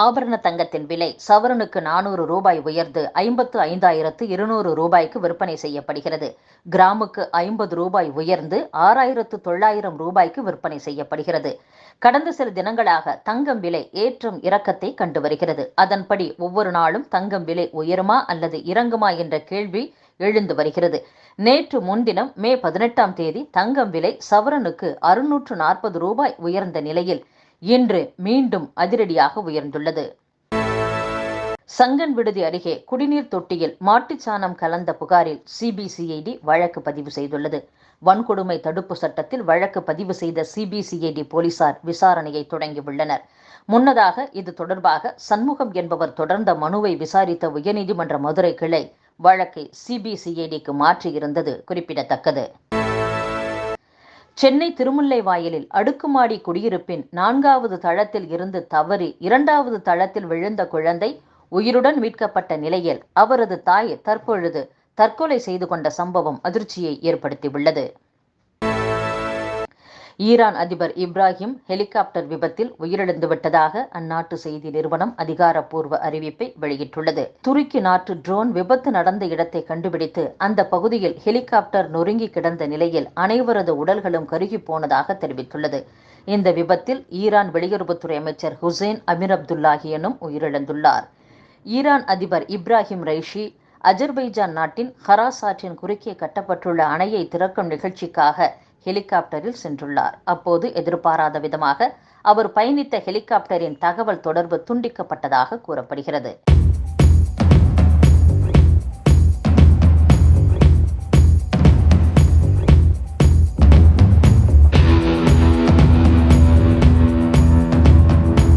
ஆபரண தங்கத்தின் விலை சவரனுக்கு நானூறு ரூபாய் உயர்ந்து ஐம்பத்து ஐந்தாயிரத்து இருநூறு ரூபாய்க்கு விற்பனை செய்யப்படுகிறது. கிராமுக்கு ஐம்பது ரூபாய் உயர்ந்து ஆறாயிரத்து தொள்ளாயிரம் ரூபாய்க்கு விற்பனை செய்யப்படுகிறது. கடந்த சில தினங்களாக தங்கம் விலை ஏற்றம் இறக்கத்தை கண்டு வருகிறது. அதன்படி ஒவ்வொரு நாளும் தங்கம் விலை உயருமா அல்லது இறங்குமா என்ற கேள்வி எழுந்து வருகிறது. நேற்று முன்தினம் மே பதினெட்டாம் தேதி தங்கம் விலை சவரனுக்கு அறுநூற்று நாற்பது ரூபாய் உயர்ந்த நிலையில் இன்று மீண்டும் அதிரடியாக உயர்ந்துள்ளது. சங்கன் விடுதி அருகே குடிநீர் தொட்டியில் மாட்டுச்சாணம் கலந்த புகாரில் சிபிசிஐடி வழக்கு பதிவு செய்துள்ளது. வன்கொடுமை தடுப்பு சட்டத்தில் வழக்கு பதிவு செய்த சிபிசிஐடி போலீசார் விசாரணையை தொடங்கியுள்ளனர். முன்னதாக இது தொடர்பாக சண்முகம் என்பவர் தொடர்ந்த மனுவை விசாரித்த உயர்நீதிமன்ற மதுரை கிளை வழக்கை சிபிசிஐடிக்கு மாற்றியிருந்தது குறிப்பிடத்தக்கது. சென்னை திருமுல்லை வாயிலில் அடுக்குமாடி குடியிருப்பின் நான்காவது தளத்தில் இருந்து தவறி இரண்டாவது தளத்தில் விழுந்த குழந்தை உயிருடன் மீட்கப்பட்ட நிலையில் அவரது தாய் தற்பொழுது தற்கொலை செய்து கொண்ட சம்பவம் அதிர்ச்சியை ஏற்படுத்தியுள்ளது. ஈரான் அதிபர் இப்ராஹிம் ஹெலிகாப்டர் விபத்தில் உயிரிழந்து விட்டதாக அந்நாட்டு செய்தி நிறுவனம் அதிகாரப்பூர்வ அறிவிப்பை வெளியிட்டுள்ளது. துருக்கி நாட்டு ட்ரோன் விபத்து நடந்த இடத்தை கண்டுபிடித்து அந்த பகுதியில் ஹெலிகாப்டர் நொறுங்கி கிடந்த நிலையில் அனைவரது உடல்களும் கருகி போனதாக தெரிவித்துள்ளது. இந்த விபத்தில் ஈரான் வெளியுறவுத்துறை அமைச்சர் ஹுசைன் அமீர் அப்துல்லாஹியனும் உயிரிழந்துள்ளார். ஈரான் அதிபர் இப்ராஹிம் ரைஷி அஜர்பைஜான் நாட்டின் ஹராஸ் ஆற்றின் குறுக்கே கட்டப்பட்டுள்ள அணையை திறக்கும் நிகழ்ச்சிக்காக ஹெலிகாப்டரில் சென்றுள்ளார். அப்போது எதிர்பாராத விதமாக அவர் பயணித்த ஹெலிகாப்டரின் தகவல் தொடர்பு துண்டிக்கப்பட்டதாக கூறப்படுகிறது.